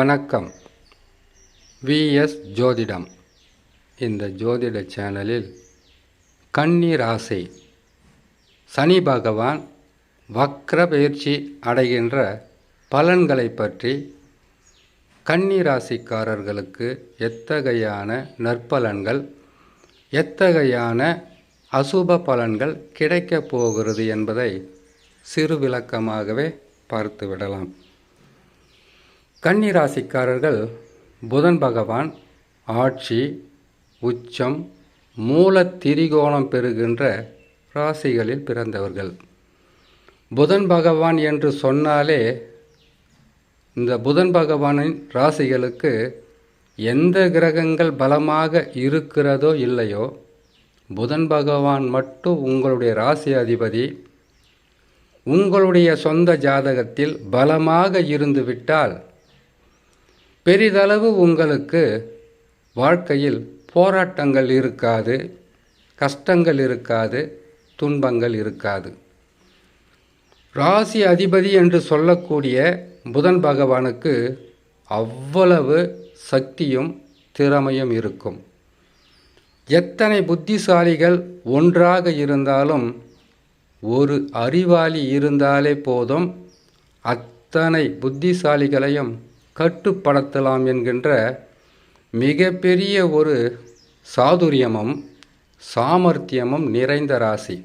வணக்கம். விஎஸ் ஜோதிடம். இந்த ஜோதிட சேனலில் கன்னி ஆசை. சனி பகவான் வக்ர பயிற்சி அடைகின்ற பலன்களை பற்றி கன்னி ராசிக்காரர்களுக்கு எத்தகையான நற்பலன்கள் எத்தகையான அசுப பலன்கள் கிடைக்கப் போகிறது என்பதை சிறு விளக்கமாகவே பார்த்து விடலாம் கன்னி ராசிக்காரர்கள் புதன் பகவான் ஆட்சி உச்சம் மூல திரிகோணம் பெறுகின்ற ராசிகளில் பிறந்தவர்கள். புதன் பகவான் என்று சொன்னாலே இந்த புதன் பகவானின் ராசிகளுக்கு எந்த கிரகங்கள் பலமாக இருக்கிறதோ இல்லையோ புதன் பகவான் மட்டும் உங்களுடைய ராசி அதிபதி. உங்களுடைய சொந்த ஜாதகத்தில் பலமாக இருந்துவிட்டால் பெரிதளவு உங்களுக்கு வாழ்க்கையில் போராட்டங்கள் இருக்காது கஷ்டங்கள் இருக்காது துன்பங்கள் இருக்காது. ராசி அதிபதி என்று சொல்லக்கூடிய புதன் பகவானுக்கு அவ்வளவு சக்தியும் திறமையும் இருக்கும். எத்தனை புத்திசாலிகள் ஒன்றாக இருந்தாலும் ஒரு அறிவாளி இருந்தாலே போதும் அத்தனை புத்திசாலிகளையும் கட்டுப்படுத்தலாம் என்கின்ற மிகப்பெரிய ஒரு சாதுரியமும் சாமர்த்தியமும் நிறைந்த ராசி.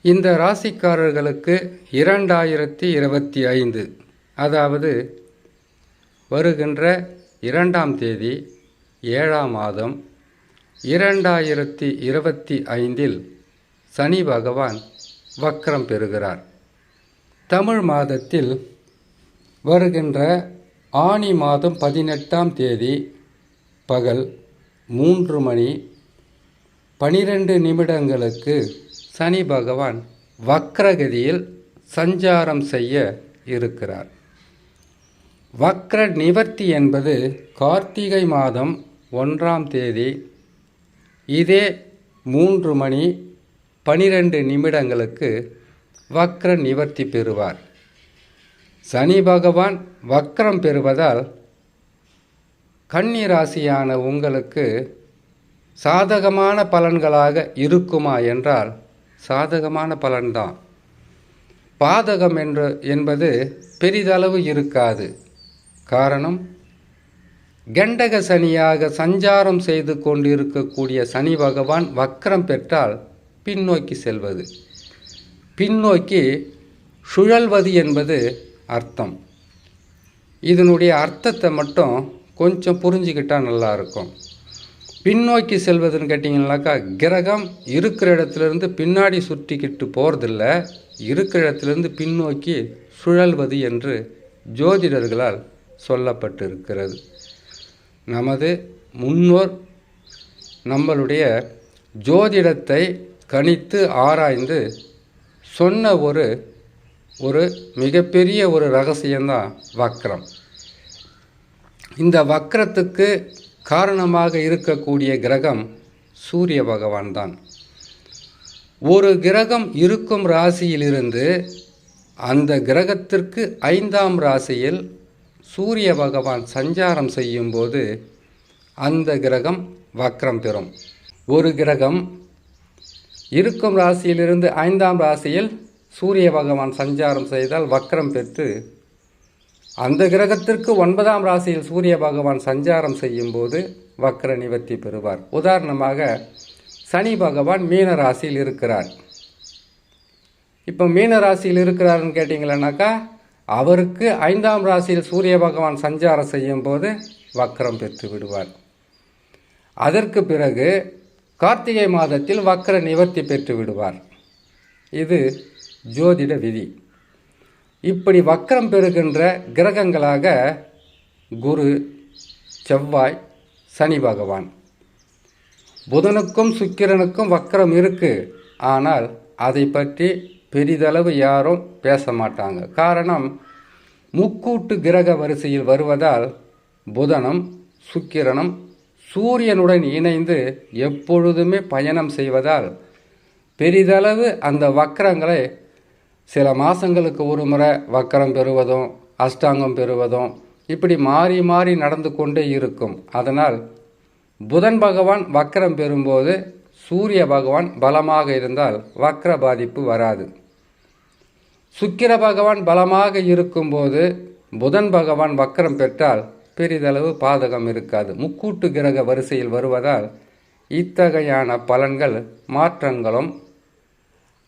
இந்த ராசிக்காரர்களுக்கு இரண்டாயிரத்தி இருபத்தி ஐந்து அதாவது வருகின்ற இரண்டாம் தேதி ஏழாம் மாதம் இரண்டாயிரத்தி இருபத்தி ஐந்தில் சனி பகவான் வக்ரம் பெறுகிறார். தமிழ் மாதத்தில் வருகின்ற ஆனி மாதம் பதினெட்டாம் தேதி பகல் மூன்று மணி பனிரெண்டு நிமிடங்களுக்கு சனி பகவான் வக்ரகதியில் சஞ்சாரம் செய்ய இருக்கிறார். வக்ர நிவர்த்தி என்பது கார்த்திகை மாதம் ஒன்றாம் தேதி இதே மூன்று மணி பனிரெண்டு நிமிடங்களுக்கு வக்ர நிவர்த்தி பெறுவார். சனி பகவான் வக்கரம் பெறுவதால் கன்னி ராசியான உங்களுக்கு சாதகமான பலன்களாக இருக்குமா என்றால் சாதகமான பலன்தான். பாதகம் என்று என்பது பெரிதளவு இருக்காது. காரணம் கண்டக சனியாக சஞ்சாரம் செய்து கொண்டிருக்கக்கூடிய சனி பகவான் வக்கரம் பெற்றால் பின்னோக்கி செல்வது. பின்னோக்கி சுழல்வது என்பது அர்த்தம். இதனுடைய அர்த்தத்தை மட்டும் கொஞ்சம் புரிஞ்சுக்கிட்டால் நல்லாயிருக்கும். பின்னோக்கி செல்வதுன்னு கேட்டிங்கனாக்கா கிரகம் இருக்கிற இடத்துலேருந்து பின்னாடி சுற்றிக்கிட்டு போகிறதில்ல இருக்கிற இடத்துலேருந்து பின்னோக்கி சுழல்வது என்று ஜோதிடர்களால் சொல்லப்பட்டிருக்கிறது. நமது முன்னோர் நம்மளுடைய ஜோதிடத்தை கணித்து ஆராய்ந்து சொன்ன ஒரு ஒரு மிகப்பெரிய ஒரு ரகசியம்தான் வக்ரம். இந்த வக்ரத்துக்கு காரணமாக இருக்கக்கூடிய கிரகம் சூரிய பகவான் தான் ஒரு கிரகம் இருக்கும் ராசியிலிருந்து அந்த கிரகத்திற்கு ஐந்தாம் ராசியில் சூரிய பகவான் சஞ்சாரம் செய்யும்போது அந்த கிரகம் வக்ரம் பெறும். ஒரு கிரகம் இருக்கும் ராசியிலிருந்து ஐந்தாம் ராசியில் சூரிய பகவான் சஞ்சாரம் செய்தால் வக்ரம் பெற்று அந்த கிரகத்திற்கு ஒன்பதாம் ராசியில் சூரிய பகவான் சஞ்சாரம் செய்யும்போது வக்ர நிவர்த்தி பெறுவார். உதாரணமாக சனி பகவான் மீன ராசியில் இருக்கிறார். இப்போ மீன ராசியில் இருக்கிறாருன்னு கேட்டிங்களேனாக்கா அவருக்கு ஐந்தாம் ராசியில் சூரிய பகவான் சஞ்சாரம் செய்யும்போது வக்ரம் பெற்று விடுவார். அதற்கு பிறகு கார்த்திகை மாதத்தில் வக்ர நிவர்த்தி பெற்று விடுவார். இது ஜோதிட விதி. இப்படி வக்கரம் பெறுகின்ற கிரகங்களாக குரு செவ்வாய் சனி பகவான். புதனுக்கும் சுக்கிரனுக்கும் வக்கரம் இருக்குது ஆனால் அதை பற்றி பெரிதளவு யாரும் பேச மாட்டாங்க. காரணம் முக்கூட்டு கிரக வரிசையில் வருவதால் புதனும் சுக்கிரனும் சூரியனுடன் இணைந்து எப்பொழுதுமே பயணம் செய்வதால் பெரிதளவு அந்த வக்கரங்களை சில மாதங்களுக்கு ஒரு முறை வக்கரம் பெறுவதும் அஷ்டாங்கம் பெறுவதும் இப்படி மாறி மாறி நடந்து கொண்டே இருக்கும். அதனால் புதன் பகவான் வக்கரம் பெறும்போது சூரிய பகவான் பலமாக இருந்தால் வக்ர பாதிப்பு வராது. சுக்கிர பகவான் பலமாக இருக்கும்போது புதன் பகவான் வக்கரம் பெற்றால் பெரிதளவு பாதகம் இருக்காது. முக்கூட்டு கிரக வரிசையில் வருவதால் இத்தகையான பலன்கள் மாற்றங்களும்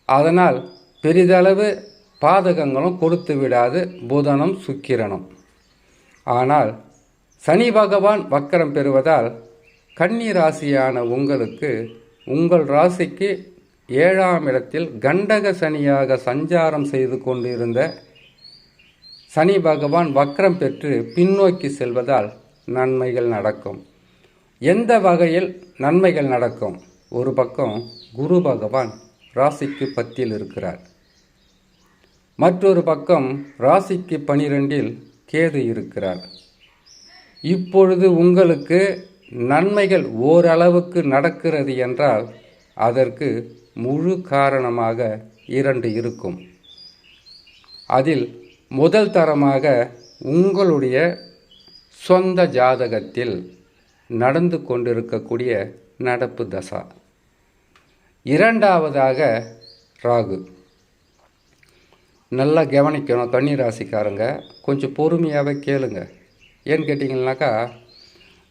அதனால் பெரிதளவு பாதகங்களும் கொடுத்து விடாது புதனும் சுக்கிரனும். ஆனால் சனி பகவான் வக்கரம் பெறுவதால் கன்னி ராசியான உங்களுக்கு உங்கள் ராசிக்கு ஏழாம் இடத்தில் கண்டக சனியாக சஞ்சாரம் செய்து கொண்டிருந்த சனி பகவான் வக்ரம் பெற்று பின்னோக்கி செல்வதால் நன்மைகள் நடக்கும். எந்த வகையில் நன்மைகள் நடக்கும்? ஒரு பக்கம் குரு பகவான் ராசிக்கு பத்தில் இருக்கிறார். மற்றொரு பக்கம் ராசிக்கு பனிரெண்டில் கேது இருக்கிறார். இப்பொழுது உங்களுக்கு நன்மைகள் ஓரளவுக்கு நடக்கிறது என்றால் அதற்கு முழு காரணமாக இரண்டு இருக்கும். அதில் முதல் தரமாக உங்களுடைய சொந்த ஜாதகத்தில் நடந்து கொண்டிருக்கக்கூடிய நடப்பு தசா. இரண்டாவதாக ராகு. நல்லா கவனிக்கணும் கன்னி ராசிக்காரங்க. கொஞ்சம் பொறுமையாகவே கேளுங்க. ஏன்னு கேட்டிங்கன்னாக்கா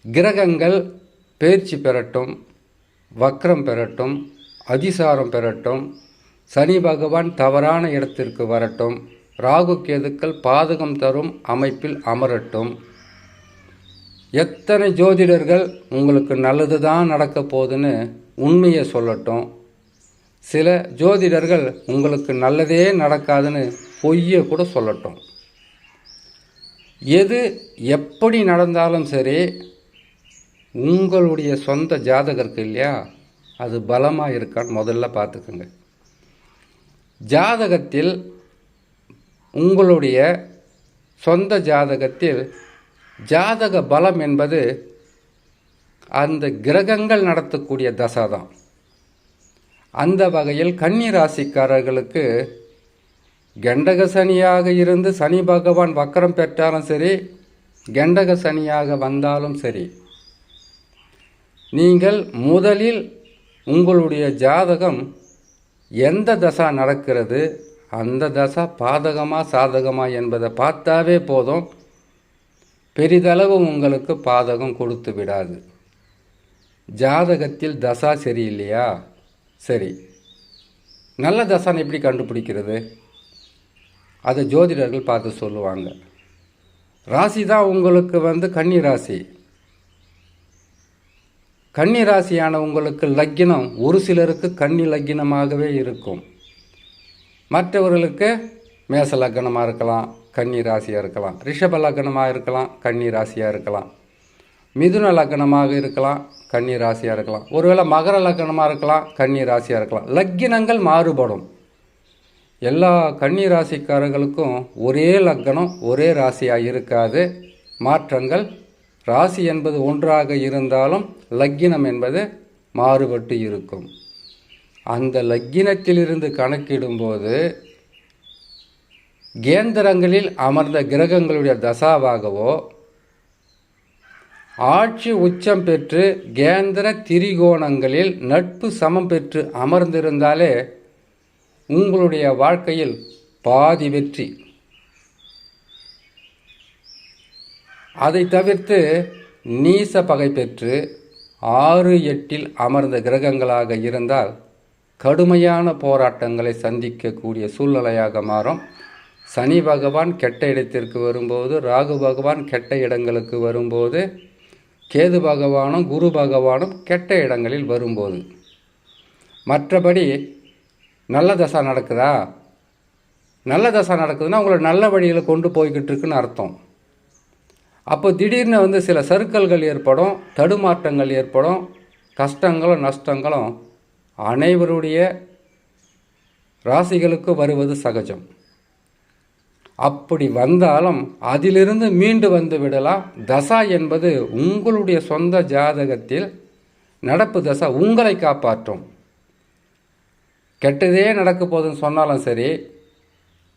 கிரகங்கள் பயிற்சி பெறட்டும் வக்ரம் பெறட்டும் அதிசாரம் பெறட்டும் சனி பகவான் தவறான இடத்திற்கு வரட்டும் ராகு கேதுக்கள் பாதகம் தரும் அமைப்பில் அமரட்டும். எத்தனை ஜோதிடர்கள் உங்களுக்கு நல்லது தான் நடக்க போகுதுன்னு உண்மையை சொல்லட்டும். சில ஜோதிடர்கள் உங்களுக்கு நல்லதே நடக்காதுன்னு பொய்யை கூட சொல்லட்டும். எது எப்படி நடந்தாலும் சரி உங்களுடைய சொந்த ஜாதகருக்கு இல்லையா அது பலமாக இருக்கான்னு முதல்ல பார்த்துக்குங்க. ஜாதகத்தில் உங்களுடைய சொந்த ஜாதகத்தில் ஜாதக பலம் என்பது அந்த கிரகங்கள் நடத்தக்கூடிய தசை தான். அந்த வகையில் கன்னி ராசிக்காரர்களுக்கு கெண்டக சனியாக இருந்து சனி பகவான் வக்கரம் பெற்றாலும் சரி கெண்டக சனியாக வந்தாலும் சரி நீங்கள் முதலில் உங்களுடைய ஜாதகம் எந்த தசா நடக்கிறது அந்த தசா பாதகமா சாதகமா என்பதை பார்த்தாவே போதும். பெரிதளவு உங்களுக்கு பாதகம் கொடுத்து விடாது. ஜாதகத்தில் தசா சரியில்லையா? சரி. நல்ல தசான்னு எப்படி கண்டுபிடிக்கிறது? அதை ஜோதிடர்கள் பார்த்து சொல்லுவாங்க. ராசி தான் உங்களுக்கு வந்து கன்னி ராசி. கன்னி ராசியான உங்களுக்கு லக்கினம் ஒரு சிலருக்கு கன்னி லக்கினமாகவே இருக்கும். மற்றவர்களுக்கு மேச லக்னமாக இருக்கலாம் கன்னி ராசியாக இருக்கலாம் ரிஷப லக்னமாக இருக்கலாம் கன்னி ராசியாக இருக்கலாம். மிதுன லக்னமாக இருக்கலாம் கன்னி ராசியாக இருக்கலாம். ஒருவேளை மகர லக்னமாக இருக்கலாம் கன்னி ராசியாக இருக்கலாம். லக்கினங்கள் மாறுபடும். எல்லா கன்னி ராசிக்காரர்களுக்கும் ஒரே லக்கணம் ஒரே ராசியாக இருக்காது. மாற்றங்கள் ராசி என்பது ஒன்றாக இருந்தாலும் லக்கினம் என்பது மாறுபட்டு இருக்கும். அந்த லக்கினத்திலிருந்து கணக்கிடும்போது கேந்திரங்களில் அமர்ந்த கிரகங்களுடைய தசாவாகவோ ஆட்சி உச்சம் பெற்று கேந்திர திரிகோணங்களில் நட்பு சமம் பெற்று அமர்ந்திருந்தாலே உங்களுடைய வாழ்க்கையில் பாதி வெற்றி. அதை தவிர்த்து நீச பகை பெற்று ஆறு எட்டில் அமர்ந்த கிரகங்களாக இருந்தால் கடுமையான போராட்டங்களை சந்திக்கக்கூடிய சூழ்நிலையாக மாறும். சனி பகவான் கெட்ட இடத்திற்கு வரும்போது ராகு பகவான் கெட்ட இடங்களுக்கு வரும்போது கேது பகவானும் குரு பகவானும் கெட்ட இடங்களில் வரும்போது மற்றபடி நல்ல தசா நடக்குதா? நல்ல தசா நடக்குதுன்னா உங்களை நல்ல வழியில் கொண்டு போய்கிட்டு இருக்குன்னு அர்த்தம். அப்போ திடீர்னு வந்து சில சறுக்கல்கள் ஏற்படும் தடுமாற்றங்கள் ஏற்படும் கஷ்டங்களும் நஷ்டங்களும் அனைவருடைய ராசிகளுக்கு வருவது சகஜம். அப்படி வந்தாலும் அதிலிருந்து மீண்டு வந்து விடலாம். தசா என்பது உங்களுடைய சொந்த ஜாதகத்தில் நடப்பு தசா உங்களை காப்பாற்றும். கெட்டதே நடக்க போகுதுன்னு சொன்னாலும் சரி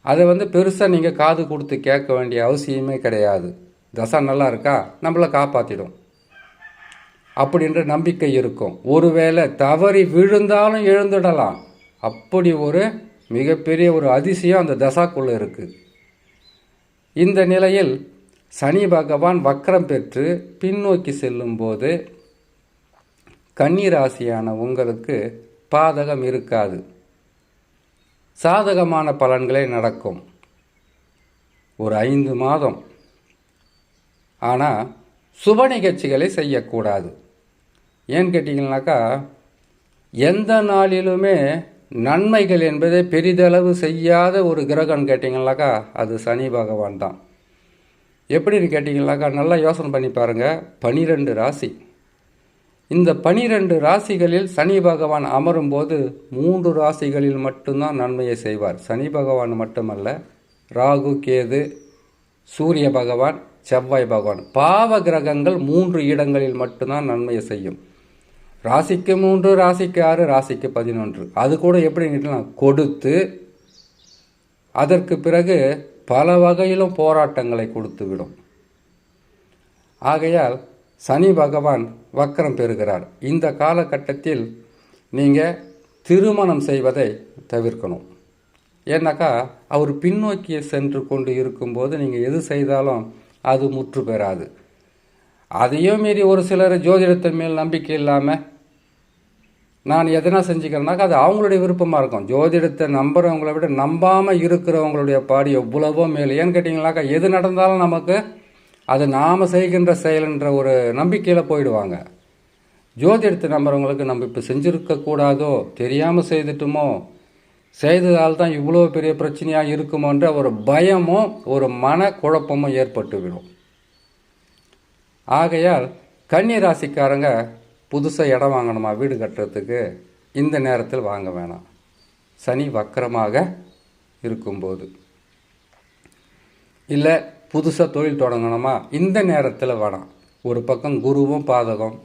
அதை வந்து பெருசாக நீங்கள் காது கொடுத்து கேட்க வேண்டிய அவசியமே கிடையாது. தசா நல்லா இருக்கா? நம்மளை காப்பாற்றிடும் அப்படின்ற நம்பிக்கை இருக்கும். ஒருவேளை தவறி விழுந்தாலும் எழுந்துடலாம். அப்படி ஒரு மிகப்பெரிய ஒரு அதிசயம் அந்த தசாக்குள்ளே இருக்குது இந்த நிலையில் சனி பகவான் வக்கரம் பெற்று பின்னோக்கி செல்லும்போது கன்னிராசியான உங்களுக்கு பாதகம் இருக்காது. சாதகமான பலன்களே நடக்கும். ஒரு ஐந்து மாதம். ஆனால் சுப நிகழ்ச்சிகளை செய்யக்கூடாது. ஏன்னு கேட்டிங்கனாக்கா எந்த நாளிலுமே நன்மைகள் என்பதை பெரிதளவு செய்யாத ஒரு கிரகம்னு கேட்டிங்கனாக்கா அது சனி பகவான் தான். எப்படின்னு கேட்டிங்கனாக்கா நல்லா யோசனை பண்ணி பாருங்கள் பனிரெண்டு ராசி. இந்த பனிரெண்டு ராசிகளில் சனி பகவான் அமரும்போது மூன்று ராசிகளில் மட்டும்தான் நன்மையை செய்வார். சனி பகவான் மட்டுமல்ல ராகு கேது சூரிய பகவான் செவ்வாய் பகவான். பாவ கிரகங்கள் மூன்று இடங்களில் மட்டும்தான் நன்மையை செய்யும். ராசிக்கு மூன்று ராசிக்கு ஆறு ராசிக்கு பதினொன்று. அது கூட எப்படி நிட்டலாம்? கொடுத்து அதற்கு பிறகு பல வகையிலும் போராட்டங்களை கொடுத்து விடும் ஆகையால் சனி பகவான் வக்கரம் பெறுகிறார். இந்த காலகட்டத்தில் நீங்கள் திருமணம் செய்வதை தவிர்க்கணும். ஏன்னாக்கா அவர் பின்னோக்கி சென்று கொண்டு இருக்கும்போது நீங்கள் எது செய்தாலும் அது முற்று பெறாது. அதையும் மீறி ஒரு சிலர் ஜோதிடத்தின் மேல் நம்பிக்கை இல்லாமல் நான் எதனா செஞ்சுக்கிறேனாக்கா அது அவங்களுடைய விருப்பமாக இருக்கும். ஜோதிடத்தை நம்புறவங்களை விட நம்பாமல் இருக்கிறவங்களுடைய பாடி எவ்வளவோ மேல். ஏன்னு கேட்டிங்கனாக்கா எது நடந்தாலும் நமக்கு அது நாம் செய்கின்ற செயல்ன்ற ஒரு நம்பிக்கையில் போயிடுவாங்க. ஜோதிடத்தை நம்புறவங்களுக்கு நம்ம இப்போ செஞ்சுருக்கக்கூடாதோ தெரியாமல் செய்துட்டுமோ செய்ததால் தான் இவ்வளோ பெரிய பிரச்சனையாக இருக்குமோன்ற ஒரு பயமும் ஒரு மன குழப்பமும் ஏற்பட்டுவிடும். ஆகையால் கன்னி ராசிக்காரங்க புதுசாக இடம் வாங்கணுமா? வீடு கட்டுறதுக்கு இந்த நேரத்தில் வாங்க வேணாம். சனி வக்கரமாக இருக்கும்போது. இல்லை புதுசாக தொழில் தொடங்கணுமா? இந்த நேரத்தில் வேணாம். ஒரு பக்கம் குருவும் பாதகம்.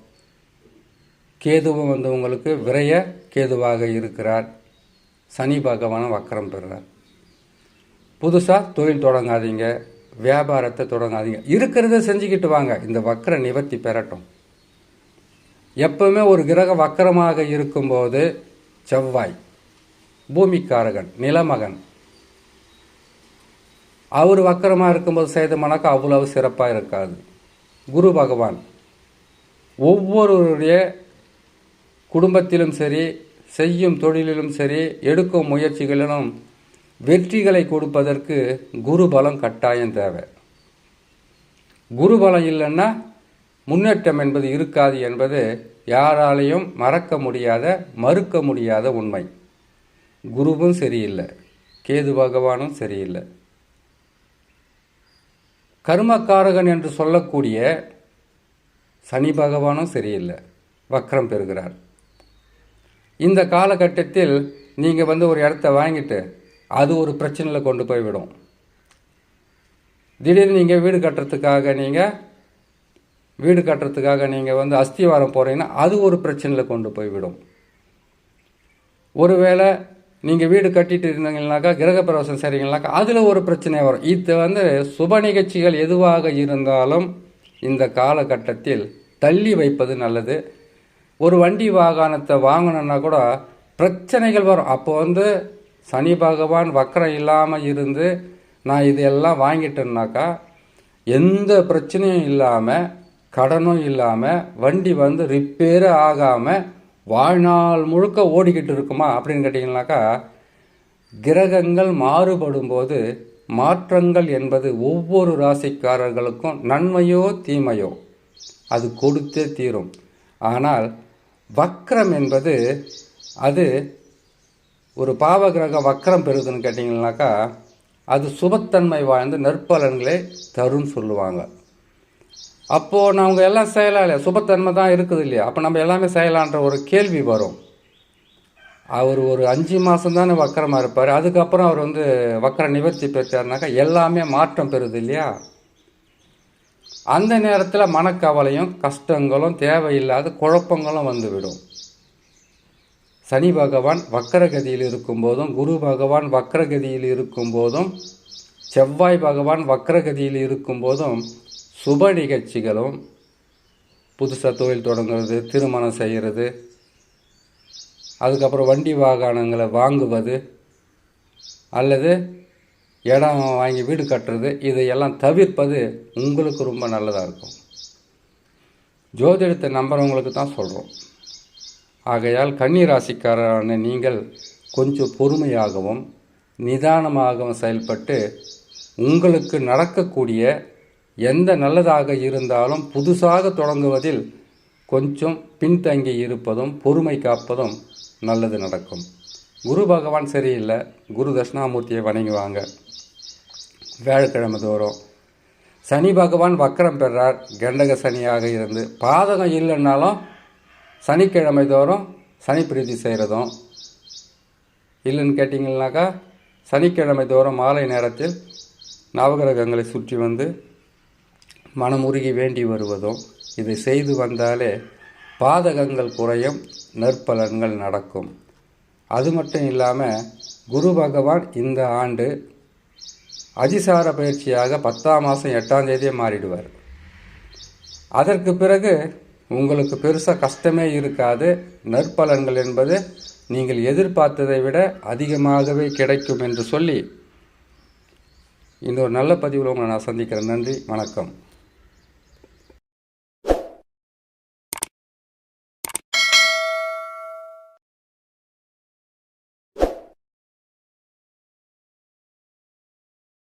கேதுவும் வந்து உங்களுக்கு விரைய கேதுவாக இருக்கிறார். சனி பகவானும் வக்கரம் பெறுறார். புதுசாக தொழில் தொடங்காதீங்க. வியாபாரத்தை தொடங்காதீங்க. இருக்கிறத செஞ்சுக்கிட்டு வாங்க. இந்த வக்கர நிவர்த்தி பெறட்டும். எப்பவுமே ஒரு கிரக வக்கரமாக இருக்கும்போது செவ்வாய் பூமிக்காரகன் நிலமகன். அவர் வக்கரமாக இருக்கும்போது செய்த மனக்கு அவ்வளவு சிறப்பாக இருக்காது. குரு பகவான் ஒவ்வொருவருடைய குடும்பத்திலும் சரி செய்யும் தொழிலிலும் சரி எடுக்கும் முயற்சிகளிலும் வெற்றிகளை கொடுப்பதற்கு குரு பலம் கட்டாயம் தேவை. குரு பலம் இல்லைன்னா முன்னேற்றம் என்பது இருக்காது என்பது யாராலையும் மறக்க முடியாத மறுக்க முடியாத உண்மை. குருவும் சரியில்லை. கேது பகவானும் சரியில்லை. கர்மக்காரகன் என்று சொல்லக்கூடிய சனி பகவானும் சரியில்லை. வக்ரம் பெறுகிறார். இந்த காலகட்டத்தில் நீங்கள் வந்து ஒரு இடத்த வாங்கிட்டு அது ஒரு பிரச்சனையில் கொண்டு போய் விடும் திடீர்னு நீங்கள் வீடு கட்டுறதுக்காக நீங்கள் வீடு கட்டுறதுக்காக நீங்கள் வந்து அஸ்திவாரம் போகிறீங்கன்னா அது ஒரு பிரச்சனையில் கொண்டு போய்விடும் ஒருவேளை நீங்கள் வீடு கட்டிட்டு இருந்தீங்கன்னாக்கா கிரகப்பிரவேசம் செய்கிறீங்கனாக்கா அதில் ஒரு பிரச்சனை வரும். இது வந்து சுப நிகழ்ச்சிகள் எதுவாக இருந்தாலும் இந்த காலகட்டத்தில் தள்ளி வைப்பது நல்லது. ஒரு வண்டி வாகனத்தை வாங்கணுன்னா கூட பிரச்சனைகள் வரும். அப்போ வந்து சனி பகவான் வக்கரம் இல்லாமல் இருந்து நான் இதெல்லாம் வாங்கிட்டேன்னாக்கா எந்த பிரச்சனையும் இல்லாமல் கடனும் இல்லாமல் வண்டி வந்து ரிப்பேரே ஆகாமல் வாழ்நாள் முழுக்க ஓடிக்கிட்டு இருக்குமா அப்படின்னு கேட்டிங்கனாக்கா கிரகங்கள் மாறுபடும் போது மாற்றங்கள் என்பது ஒவ்வொரு ராசிக்காரர்களுக்கும் நன்மையோ தீமையோ அது கொடுத்தே தீரும். ஆனால் வக்ரம் என்பது அது ஒரு பாவகிரக வக்ரம் பெறுதுன்னு கேட்டிங்கனாக்கா அது சுபத்தன்மை வாய்ந்த நற்பலன்களை தரும்னு சொல்லுவாங்க. அப்போது அவங்க எல்லாம் செய்யலாம் இல்லையா சுபத்தன்மை தான் இருக்குது இல்லையா? அப்போ நம்ம எல்லாமே செய்யலான்ற ஒரு கேள்வி வரும். அவர் ஒரு அஞ்சு மாதம் தானே வக்கரமாக இருப்பார். அதுக்கப்புறம் அவர் வந்து வக்கர நிவர்த்தி பெற்றார்னாக்கா எல்லாமே மாற்றம் பெறுது இல்லையா? அந்த நேரத்தில் மனக்கவலையும் கஷ்டங்களும் தேவையில்லாத குழப்பங்களும் வந்துவிடும். சனி பகவான் வக்கரகதியில் இருக்கும்போதும் குரு பகவான் வக்கரகதியில் இருக்கும்போதும் செவ்வாய் பகவான் வக்கரகதியில் இருக்கும்போதும் சுப நிகழ்ச்சிகளும் புதுசாக தொழில் தொடங்குறது திருமணம் செய்கிறது அதுக்கப்புறம் வண்டி வாகனங்களை வாங்குவது அல்லது இடம் வாங்கி வீடு கட்டுறது இதையெல்லாம் தவிர்ப்பது உங்களுக்கு ரொம்ப நல்லதாக இருக்கும். ஜோதிடத்தை நம்புறவங்களுக்கு தான் சொல்கிறோம் ஆகையால் கன்னிராசிக்காரரான நீங்கள் கொஞ்சம் பொறுமையாகவும் நிதானமாகவும் செயல்பட்டு உங்களுக்கு நடக்கக்கூடிய எந்த நல்லதாக இருந்தாலும் புதுசாக தொடங்குவதில் கொஞ்சம் பின்தங்கி இருப்பதும் பொறுமை காப்பதும் நல்லது நடக்கும். குரு பகவான் சரியில்லை. குரு தட்சிணாமூர்த்தியை வணங்குவாங்க. வியாழக்கிழமை தோறும் சனி பகவான் வக்கரம் பெறார். கண்டக சனியாக இருந்து. பாதகம் இல்லைன்னாலும் சனிக்கிழமை தோறும் சனி பிரீதி செய்கிறதும். இல்லைன்னு கேட்டிங்கன்னாக்கா சனிக்கிழமை தோறும் மாலை நேரத்தில் நவகிரகங்களை சுற்றி வந்து மனமுருகி வேண்டி வருவதும் இதை செய்து வந்தாலே பாதகங்கள் குறையும் நற்பலன்கள் நடக்கும். அது மட்டும் இல்லாமல் குரு பகவான் இந்த ஆண்டு அதிசார பயிற்சியாக பத்தாம் மாதம் எட்டாம் தேதியே மாறிடுவார். அதற்கு பிறகு உங்களுக்கு பெருசாக கஷ்டமே இருக்காது. நற்பலன்கள் என்பது நீங்கள் எதிர்பார்த்ததை விட அதிகமாகவே கிடைக்கும் என்று சொல்லி இந்த ஒரு நல்ல பதிவில் உங்களை நான் சந்திக்கிறேன். நன்றி வணக்கம்.